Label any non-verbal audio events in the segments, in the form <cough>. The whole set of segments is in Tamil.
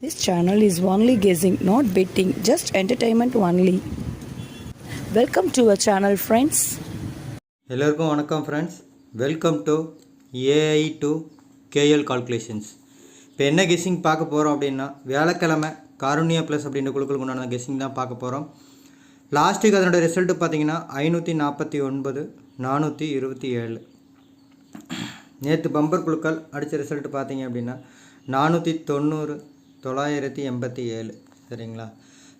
This channel is only guessing, not betting, just entertainment only. Welcome to our channel friends எல்லோருக்கும் வணக்கம் friends welcome to AI to KL calculations இப்போ என்ன கெஸ்ஸிங் பார்க்க போகிறோம் அப்படின்னா வியாழக்கிழமை காருண்யா ப்ளஸ் அப்படின்ற குழுக்களுக்கு உண்டான கெஸ்ஸிங் தான் பார்க்க போகிறோம் லாஸ்ட் வீக் அதனோட ரிசல்ட்டு பார்த்தீங்கன்னா ஐநூற்றி நாற்பத்தி ஒன்பது நானூற்றி இருபத்தி ஏழு. நேற்று பம்பர் குழுக்கள் அடித்த ரிசல்ட் பார்த்தீங்க அப்படின்னா நானூற்றி தொண்ணூறு தொள்ளாயிரத்தி எண்பத்தி ஏழு. சரிங்களா?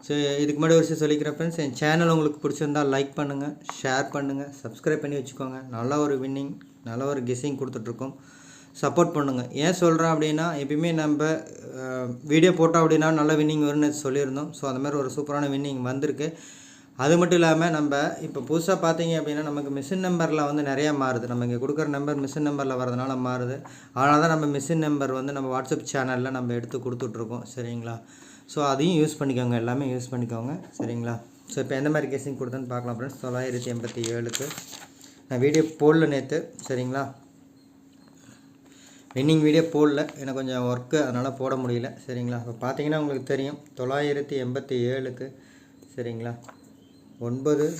ஸோ இதுக்கு முன்னாடி ஒரு விஷயம் சொல்லிக்கிறேன் ஃப்ரெண்ட்ஸ் என் சேனல் உங்களுக்கு பிடிச்சிருந்தா லைக் பண்ணுங்கள் ஷேர் பண்ணுங்கள் சப்ஸ்கிரைப் பண்ணி வச்சுக்கோங்க. நல்ல ஒரு வின்னிங் நல்ல ஒரு கெஸ்ஸிங் கொடுத்துட்ருக்கோம். சப்போர்ட் பண்ணுங்கள் ஏன் சொல்கிறேன் அப்படின்னா எப்பயுமே நம்ம வீடியோ போட்டோம் அப்படின்னா நல்ல வின்னிங் வரும்னு சொல்லியிருந்தோம். ஸோ அந்த மாதிரி ஒரு சூப்பரான வின்னிங் வந்திருக்கு. அது மட்டும் இல்லாமல் நம்ம இப்போ புதுசாக பார்த்தீங்க அப்படின்னா நமக்கு மிஷின் நம்பரில் வந்து நிறையா மாறுது. நம்ம இங்கே கொடுக்குற நம்பர் மிஷின் நம்பரில் வரதுனால மாறுது. அதனால தான் நம்ம மிஷின் நம்பர் வந்து நம்ம வாட்ஸ்அப் சேனலில் நம்ம எடுத்து கொடுத்துட்ருக்கோம் சரிங்களா? ஸோ அதையும் யூஸ் பண்ணிக்கோங்க. எல்லாமே யூஸ் பண்ணிக்கோங்க. சரிங்களா? ஸோ இப்போ எந்த மாதிரி கேசிங் கொடுத்தேன்னு பார்க்கலாம் ஃப்ரெண்ட்ஸ் தொள்ளாயிரத்தி எண்பத்தி ஏழுக்கு நான் வீடியோ போடல நேற்று சரிங்களா? வின்னிங் வீடியோ போடல எனக்கு கொஞ்சம் ஒர்க்கு அதனால் போட முடியல. சரிங்களா? இப்போ பார்த்தீங்கன்னா உங்களுக்கு தெரியும். தொள்ளாயிரத்தி எண்பத்தி ஏழுக்கு சரிங்களா? ஒன்பது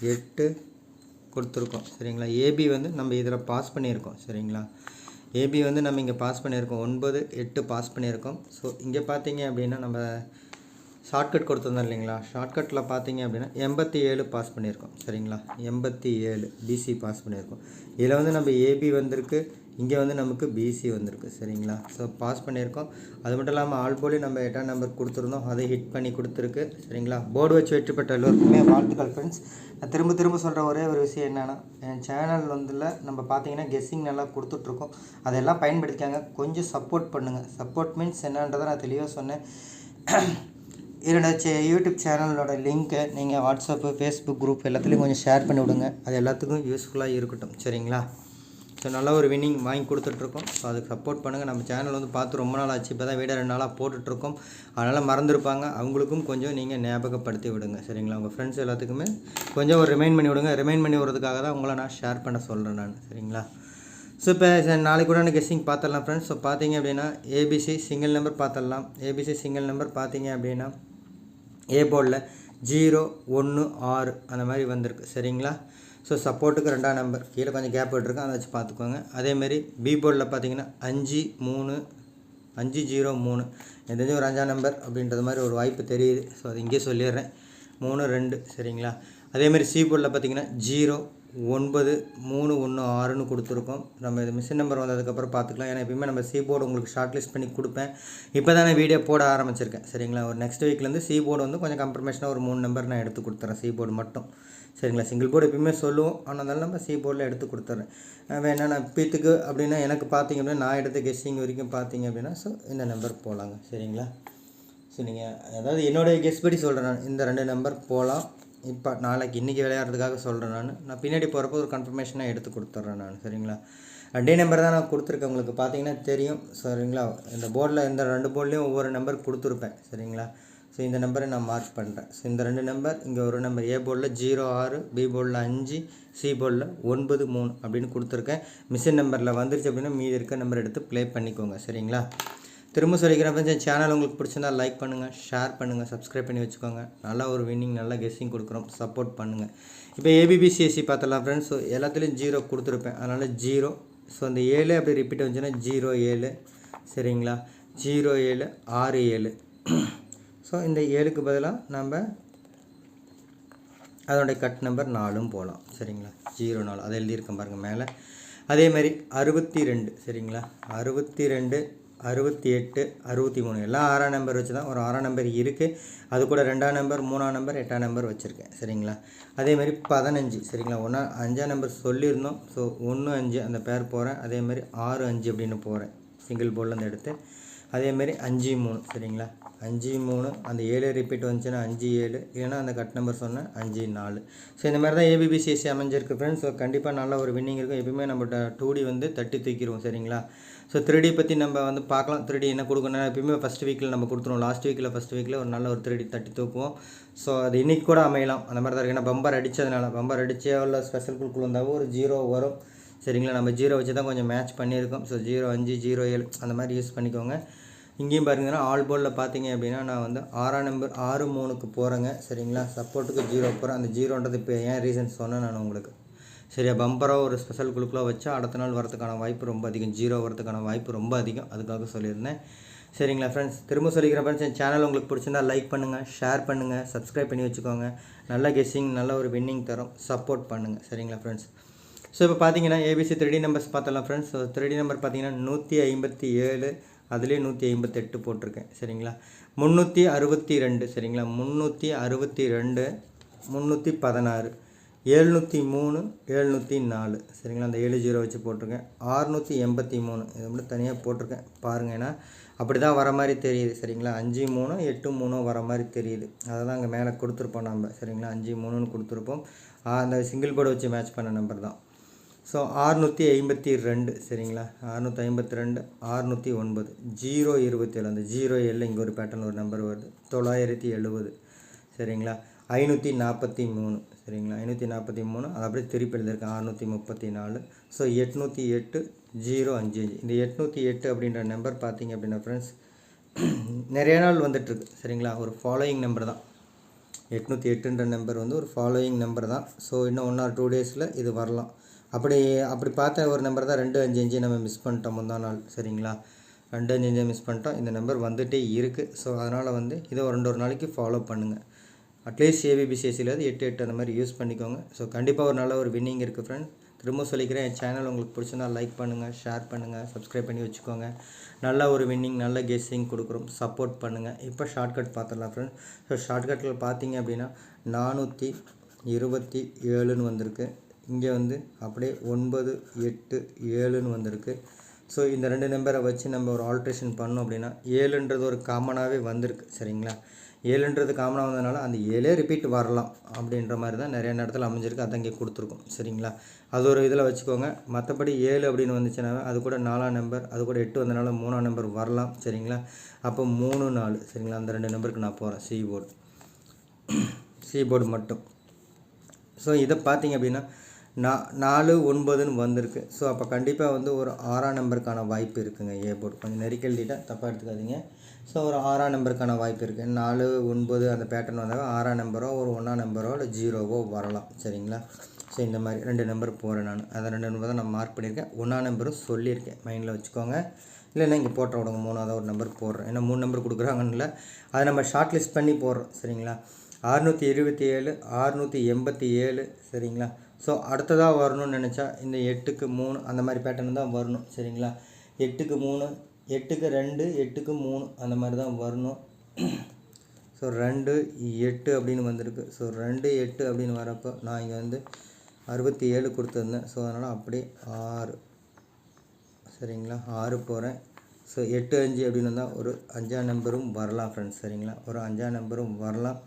எட்டு கொடுத்துருக்கோம். சரிங்களா? ஏபி வந்து நம்ம இதில் பாஸ் பண்ணியிருக்கோம். சரிங்களா? ஏபி வந்து நம்ம இங்கே பாஸ் பண்ணியிருக்கோம். ஒன்பது எட்டு பாஸ் பண்ணியிருக்கோம். ஸோ இங்கே பார்த்தீங்க அப்படின்னா நம்ம ஷார்ட்கட் கொடுத்துருந்தோம் இல்லைங்களா? ஷார்ட்கட்டில் பார்த்தீங்க அப்படின்னா எண்பத்தி ஏழு பாஸ் பண்ணியிருக்கோம். சரிங்களா? எண்பத்தி ஏழு பிசி பாஸ் பண்ணியிருக்கோம். இதில் வந்து நம்ம ஏபி வந்திருக்கு. இங்கே வந்து நமக்கு பிசி வந்திருக்கு சரிங்களா? ஸோ பாஸ் பண்ணியிருக்கோம். அது மட்டும் இல்லாமல் ஆல் போலி நம்ம எட்டாம் நம்பர் கொடுத்துருந்தோம். அதை ஹிட் பண்ணி கொடுத்துருக்கு சரிங்களா? போர்டு வச்சு வெற்றி பெற்ற எல்லோருக்குமே வாழ்த்துக்கள் ஃப்ரெண்ட்ஸ் நான் திரும்ப திரும்ப சொல்கிற ஒரே ஒரு விஷயம் என்னென்னா என் சேனல் வந்துல நம்ம பார்த்தீங்கன்னா கெஸ்ஸிங் நல்லா கொடுத்துட்ருக்கோம். அதெல்லாம் பயன்படுத்திக்காங்க. கொஞ்சம் சப்போர்ட் பண்ணுங்கள் சப்போர்ட் மீன்ஸ் என்னன்றதை நான் தெளிவாக சொன்னேன். என்னோட சே யூடியூப் சேனலோட லிங்க்கை நீங்கள் வாட்ஸ்அப்பு ஃபேஸ்புக் குரூப் எல்லாத்துலேயும் கொஞ்சம் ஷேர் பண்ணி விடுங்க. அது எல்லாத்துக்கும் யூஸ்ஃபுல்லாக இருக்கட்டும் சரிங்களா? ஸோ நல்ல ஒரு வின்னிங் வாங்கி கொடுத்துட்ருக்கோம். ஸோ அதுக்கு சப்போர்ட் பண்ணுங்கள் நம்ம சேனல் வந்து பார்த்து ரொம்ப நாள் ஆச்சு. இப்போ தான் வீடியோ ரெண்டு நாளாக போட்டுட்ருக்கோம். அதனால் மறந்துருப்பாங்க. அவங்களுக்கும் கொஞ்சம் நீங்கள் ஞாபகப்படுத்தி விடுங்க. சரிங்களா? உங்கள் ஃப்ரெண்ட்ஸ் எல்லாத்துக்குமே கொஞ்சம் ஒரு ரிமைண்ட் பண்ணி விடுங்க. ரிமைண்ட் பண்ணி விடுறதுக்காக தான் உங்களை நான் ஷேர் பண்ண சொல்கிறேன் நான். சரிங்களா? ஸோ இப்போ நாளைக்கு கூட கெஸ்ஸிங் பார்த்துடலாம் ஃப்ரெண்ட்ஸ் ஸோ பார்த்தீங்க அப்படின்னா A B C single number பார்த்துடலாம். A B C single number பார்த்தீங்க அப்படின்னா ஏ போர்டில் ஜீரோ ஒன்று ஆறு அந்த மாதிரி வந்திருக்கு. சரிங்களா? ஸோ சப்போர்ட்டுக்கு ரெண்டாம் நம்பர் கீழே கொஞ்சம் கேப் விட்டுருக்கு அதை வச்சு பார்த்துக்கோங்க. அதேமாரி பி போர்டில் பார்த்தீங்கன்னா அஞ்சு மூணு அஞ்சு ஜீரோ மூணு. எனக்கு ஒரு அஞ்சாம் நம்பர் அப்படின்றது மாதிரி ஒரு வாய்ப்பு தெரியுது. ஸோ அது இங்கே சொல்லிடுறேன். மூணு ரெண்டு. சரிங்களா? அதேமாதிரி சி போர்டில் பார்த்தீங்கன்னா ஜீரோ ஒன்பது மூணு ஒன்று ஆறுன்னு கொடுத்துருக்கோம். நம்ம இது மிஷின் நம்பர் வந்ததுக்கப்புறம் பார்த்துக்கலாம். ஏன்னா எப்பயுமே நம்ம சி போர்டு உங்களுக்கு ஷார்ட் லிஸ்ட் பண்ணி கொடுப்பேன். இப்போ தான் நான் வீடியோ போட ஆரம்பிச்சிருக்கேன். சரிங்களா? ஒரு நெக்ஸ்ட் வீக்லேருந்து சி போர்டு வந்து கொஞ்சம் கம்ப்ரமேஷனாக ஒரு மூணு நம்பர் நான் எடுத்து கொடுத்துறேன் சி போர்டு மட்டும். சரிங்களா? சிங்கிள் போர்டு எப்பயுமே சொல்லுவோம். ஆனால் நம்ம சி போர்டில் எடுத்து கொடுத்துட்றேன் வேணா நான் பீத்துக்கு அப்படின்னா எனக்கு பார்த்தீங்க அப்படின்னா நான் எடுத்த கெஸ்ஸிங் வரைக்கும் பார்த்தீங்க அப்படின்னா ஸோ இந்த நம்பர் போகலாங்க சரிங்களா? ஸோ நீங்கள் அதாவது என்னோடய கெஸ் படி சொல்கிறேன் நான். இந்த ரெண்டு நம்பர் போகலாம் இப்போ நாளைக்கு இன்றைக்கி விளையாடுறதுக்காக சொல்கிறேன் நான். நான் பின்னாடி போகிறப்போ ஒரு கன்ஃபர்மேஷனாக எடுத்து கொடுத்துட்றேன் நான் சரிங்களா? ரெண்டே நம்பர் தான் நான் கொடுத்துருக்கேன் உங்களுக்கு. பார்த்தீங்கன்னா தெரியும் சரிங்களா? இந்த போர்டில் இந்த ரெண்டு போர்ட்லேயும் ஒவ்வொரு நம்பர் கொடுத்துருப்பேன் சரிங்களா? ஸோ இந்த நம்பரை நான் மார்க் பண்ணுறேன் ஸோ இந்த ரெண்டு நம்பர் இங்கே ஒரு நம்பர் ஏ போர்டில் ஜீரோ ஆறு பி போர்டில் அஞ்சு சி போர்டில் ஒன்பது மூணு அப்படின்னு கொடுத்துருக்கேன். மிஷின் நம்பரில் வந்துருச்சு அப்படின்னா மீதி இருக்க நம்பர் எடுத்து ப்ளே பண்ணிக்கோங்க சரிங்களா? திரும்ப சொல்லிக்கிறேன் ஃப்ரெண்ட்ஸ் சேனல் உங்களுக்கு பிடிச்சிருந்தா லைக் பண்ணுங்கள் ஷேர் பண்ணுங்கள் சப்ஸ்கிரைப் பண்ணி வச்சுக்கோங்க. நல்லா ஒரு வின்னிங் நல்லா கெஸ்ஸிங் கொடுக்குறோம். சப்போர்ட் பண்ணுங்கள் இப்போ ஏபிபிசிஎஸ்சி பார்த்தலாம் ஃப்ரெண்ட்ஸ் ஸோ எல்லாத்துலேயும் ஜீரோ கொடுத்துருப்பேன். அதனால் ஜீரோ ஸோ அந்த ஏழு அப்படி ரிப்பீட் வந்துச்சுன்னா ஜீரோ ஏழு. சரிங்களா? ஜீரோ ஏழு ஆறு ஏழு. ஸோ இந்த ஏழுக்கு பதிலாக நம்ம அதனுடைய கட் நம்பர் நாலும் போகலாம் சரிங்களா? ஜீரோ நாலு. அதை எழுதியிருக்கேன் பாருங்கள் மேலே. அதே மாதிரி அறுபத்தி ரெண்டு. சரிங்களா? அறுபத்தி ரெண்டு அறுபத்தி எட்டு அறுபத்தி மூணு. எல்லாம் ஆறாம் நம்பர் வச்சு தான் ஒரு ஆறாம் நம்பர் இருக்குது அது கூட ரெண்டாம் நம்பர் மூணாம் நம்பர் எட்டாம் நம்பர் வச்சுருக்கேன். சரிங்களா? அதேமாதிரி பதினஞ்சு. சரிங்களா? ஒன்றா அஞ்சாம் நம்பர் சொல்லியிருந்தோம். ஸோ ஒன்று அஞ்சு அந்த பேர் போகிறேன் அதே மாதிரி ஆறு அஞ்சு அப்படின்னு போகிறேன் சிங்கிள் போர்டில் எடுத்து. அதேமாரி அஞ்சு மூணு. சரிங்களா? அஞ்சு மூணு. அந்த ஏழு ரிப்பீட் வந்துச்சுன்னா அஞ்சு ஏழு. இல்லைன்னா அந்த கட் நம்பர் சொன்னேன் அஞ்சு நாலு. ஸோ இந்த மாதிரி தான் ஏபிபிசிஎஸ்சி அமைஞ்சிருக்கு ஃப்ரெண்ட்ஸ் ஸோ கண்டிப்பாக நல்ல ஒரு வின்னிங் இருக்கும். எப்பயுமே நம்ம டூ டி வந்து தட்டி தூக்கிடுவோம் சரிங்களா? ஸோ த்ரீடி பற்றி நம்ம வந்து பார்க்கலாம். த்ரீ என்ன கொடுக்கணும் எப்பயுமே ஃபஸ்ட் வீக்கில் நம்ம கொடுத்துருவோம். லாஸ்ட் வீக்கில் ஃபஸ்ட் வீக்கில் ஒரு நல்ல ஒரு த்ரீ தட்டி தூக்குவோம். ஸோ அது இன்றைக்கி கூட அமையலாம். அந்த மாதிரி தான் இருக்குது ஏன்னா பம்பர் அடித்ததுனால பம்பர் அடித்தே உள்ள ஸ்பெஷல் குழு வந்தாவோ ஒரு ஜீரோ வரும். சரிங்களா? நம்ம ஜீரோ வச்சு தான் கொஞ்சம் மேட்ச் பண்ணியிருக்கோம். ஸோ ஜீரோ அஞ்சு ஜீரோ ஏழு அந்த மாதிரி யூஸ் பண்ணிக்கோங்க. இங்கேயும் பாருங்கன்னா ஆல் போலில் பார்த்தீங்க அப்படின்னா நான் வந்து ஆறாம் நம்பர் ஆறு மூணுக்கு போகிறேங்க சரிங்களா? சப்போர்ட்டுக்கு ஜீரோ போகிறேன் அந்த ஜீரோன்றது இப்போ ஏன் ரீசன் சொன்னேன் நான் உங்களுக்கு. சரியா பம்பராக ஒரு ஸ்பெஷல் குழுக்களாக வச்சா அடுத்த நாள் வரதுக்கான வாய்ப்பு ரொம்ப அதிகம். ஜீரோ வரதுக்கான வாய்ப்பு ரொம்ப அதிகம். அதுக்காக சொல்லியிருந்தேன். சரிங்களா ஃப்ரெண்ட்ஸ் திரும்ப சொல்லிக்கிறேன் ஃப்ரெண்ட்ஸ் என் சேனல் உங்களுக்கு பிடிச்சிருந்தா லைக் பண்ணுங்கள் ஷேர் பண்ணுங்கள் சப்ஸ்கிரைப் பண்ணி வச்சுக்கோங்க. நல்ல கெஸ்ஸிங் நல்ல ஒரு வின்னிங் தரும். சப்போர்ட் பண்ணுங்கள் சரிங்களா ஃப்ரெண்ட்ஸ் ஸோ இப்போ பார்த்தீங்கன்னா A B C three numbers பார்த்தலாம் ஃப்ரெண்ட்ஸ் ஸோ த்ரீ நம்பர் பார்த்தீங்கன்னா நூற்றி ஐம்பத்தி ஏழு அதுலேயே நூற்றி ஐம்பத்தெட்டு போட்டிருக்கேன். சரிங்களா? முந்நூற்றி அறுபத்தி ரெண்டு சரிங்களா? முந்நூற்றி அறுபத்தி ரெண்டு முந்நூற்றி பதினாறு. எழுநூற்றி மூணு எழுநூற்றி நாலு. சரிங்களா? அந்த ஏழு ஜீரோ வச்சு போட்டிருக்கேன். ஆறுநூற்றி எண்பத்தி மூணு. இதை மட்டும் தனியாக போட்டிருக்கேன். பாருங்கள் ஏன்னா அப்படி தான் வர மாதிரி தெரியுது. சரிங்களா? அஞ்சு மூணு எட்டு மூணும் வர மாதிரி தெரியுது. அதை தான் அங்கே மேலே கொடுத்துருப்போம் நம்ம. சரிங்களா? அஞ்சு மூணுன்னு கொடுத்துருப்போம். அந்த சிங்கிள் போர்டு வச்சு மேட்ச் பண்ண நம்பர் தான். ஸோ ஆறுநூற்றி ஐம்பத்தி ரெண்டு. சரிங்களா? அறுநூற்றி ஐம்பத்தி ரெண்டு ஆறுநூற்றி ஒன்பது. ஜீரோ இருபத்தேழு. அந்த ஜீரோ ஏழில் இங்கே ஒரு பேட்டர்ன் ஒரு நம்பர் வருது. தொள்ளாயிரத்தி எழுபது. சரிங்களா? ஐநூற்றி நாற்பத்தி மூணு. சரிங்களா? ஐநூற்றி நாற்பத்தி மூணு. அது அப்படியே திருப்பி எழுதியிருக்கேன். அறநூற்றி முப்பத்தி நாலு. ஸோ எட்நூற்றி எட்டு ஜீரோ அஞ்சு அஞ்சு. இந்த எட்நூற்றி எட்டு அப்படின்ற நம்பர் பார்த்தீங்க அப்படின்னா ஃப்ரெண்ட்ஸ் <clears throat> நிறைய நாள் வந்துட்டுருக்கு. சரிங்களா? ஒரு ஃபாலோயிங் நம்பர் தான். எட்நூற்றி எட்டுன்ற நம்பர் வந்து ஒரு ஃபாலோயிங் நம்பர் தான். ஸோ இன்னும் ஒன் ஆர் டூ டேஸில் இது வரலாம். அப்படி அப்படி பார்த்த ஒரு நம்பர் தான் ரெண்டு அஞ்சு அஞ்சு நம்ம மிஸ் பண்ணிட்டோம் முந்தா நாள். சரிங்களா? ரெண்டு அஞ்சு அஞ்சு மிஸ் பண்ணிட்டோம். இந்த நம்பர் வந்துகிட்டே இருக்குது ஸோ அதனால் வந்து இதை ஒரு ரெண்டு ஒரு நாளைக்கு ஃபாலோ பண்ணுங்கள் அட்லீஸ்ட் ஏபிபிசிஎஸ்சியிலேருந்து எட்டு எட்டு அந்த மாதிரி யூஸ் பண்ணிக்கோங்க. ஸோ கண்டிப்பாக ஒரு நல்ல ஒரு வின்னிங் இருக்குது ஃப்ரெண்ட் திரும்ப சொல்லிக்கிறேன் என் சேனல் உங்களுக்கு பிடிச்சிருந்தா லைக் பண்ணுங்கள் ஷேர் பண்ணுங்கள் சப்ஸ்கிரைப் பண்ணி வச்சுக்கோங்க. நல்ல ஒரு வின்னிங் நல்ல கெஸ்ஸிங் கொடுக்குறோம். சப்போர்ட் பண்ணுங்கள் இப்போ ஷார்ட்கட் பார்த்துடலாம் ஃப்ரெண்ட் ஸோ ஷார்ட்கட்டில் பார்த்தீங்க அப்படின்னா நானூற்றி இருபத்தி ஏழுன்னு வந்திருக்கு. இங்கே வந்து அப்படியே ஒன்பது எட்டு ஏழுன்னு வந்திருக்கு. ஸோ இந்த ரெண்டு நம்பரை வச்சு நம்ம ஒரு ஆல்ட்ரேஷன் பண்ணோம் அப்படின்னா ஏழுன்றது ஒரு காமனாகவே வந்திருக்கு. சரிங்களா? ஏழுன்றது காமனாக வந்ததுனால அந்த ஏழே ரிப்பீட் வரலாம் அப்படின்ற மாதிரி தான் நிறைய நேரத்தில் அமைஞ்சிருக்கு. அதான் அங்கே கொடுத்துருக்கோம். சரிங்களா? அது ஒரு இதில் வச்சுக்கோங்க. மற்றபடி ஏழு அப்படின்னு வந்துச்சுன்னா அது கூட நாலாம் நம்பர் அது கூட எட்டு வந்தனால மூணாம் நம்பர் வரலாம். சரிங்களா? அப்போ மூணு நாலு. சரிங்களா? அந்த ரெண்டு நம்பருக்கு நான் போகிறேன் சி போர்டு சி போர்டு மட்டும். ஸோ இதை பார்த்தீங்க அப்படின்னா நா நாலு ஒன்பதுன்னு வந்திருக்கு. ஸோ அப்போ கண்டிப்பாக வந்து ஒரு ஆறாம் நம்பருக்கான வாய்ப்பு இருக்குங்க ஏ போர்டு கொஞ்சம் நெருக்கெழுதிட்டால் தப்பாக எடுத்துக்காதீங்க. ஸோ ஒரு ஆறாம் நம்பருக்கான வாய்ப்பு இருக்குது நாலு ஒன்பது அந்த பேட்டர்ன் வந்தால் ஆறாம் நம்பரோ ஒரு ஒன்றாம் நம்பரோ இல்லை ஜீரோவோ வரலாம். சரிங்களா? ஸோ இந்த மாதிரி ரெண்டு நம்பர் போகிறேன் நான். அதை ரெண்டு நம்பர் தான் நான் மார்க் பண்ணியிருக்கேன். ஒன்றாம் நம்பரும் சொல்லியிருக்கேன். மைண்டில் வச்சுக்கோங்க. இல்லைன்னா இங்கே போட்ட விடுங்க. மூணாவது ஒரு நம்பர் போடுறேன். ஏன்னா மூணு நம்பர் கொடுக்குறாங்கன்னு அதை நம்ம ஷார்ட் லிஸ்ட் பண்ணி போடுறோம். சரிங்களா? அறுநூற்றி இருபத்தி ஏழு அறுநூற்றி எண்பத்தி ஏழு சரிங்களா? ஸோ அடுத்ததாக வரணும்னு நினச்சா இந்த எட்டுக்கு மூணு அந்த மாதிரி பேட்டர்ன் தான் வரணும் சரிங்களா? எட்டுக்கு மூணு எட்டுக்கு ரெண்டு எட்டுக்கு மூணு அந்த மாதிரி தான் வரணும். ஸோ ரெண்டு எட்டு அப்படின்னு வந்திருக்கு. ஸோ ரெண்டு எட்டு அப்படின்னு வரப்போ நான் இங்கே வந்து அறுபத்தி ஏழு கொடுத்துருந்தேன். ஸோ அதனால் அப்படியே ஆறு சரிங்களா? ஆறு போகிறேன் ஸோ எட்டு அஞ்சு அப்படின்னு வந்தால் ஒரு அஞ்சாம் நம்பரும் வரலாம் ஃப்ரெண்ட்ஸ் சரிங்களா? ஒரு அஞ்சாம் நம்பரும் வரலாம்.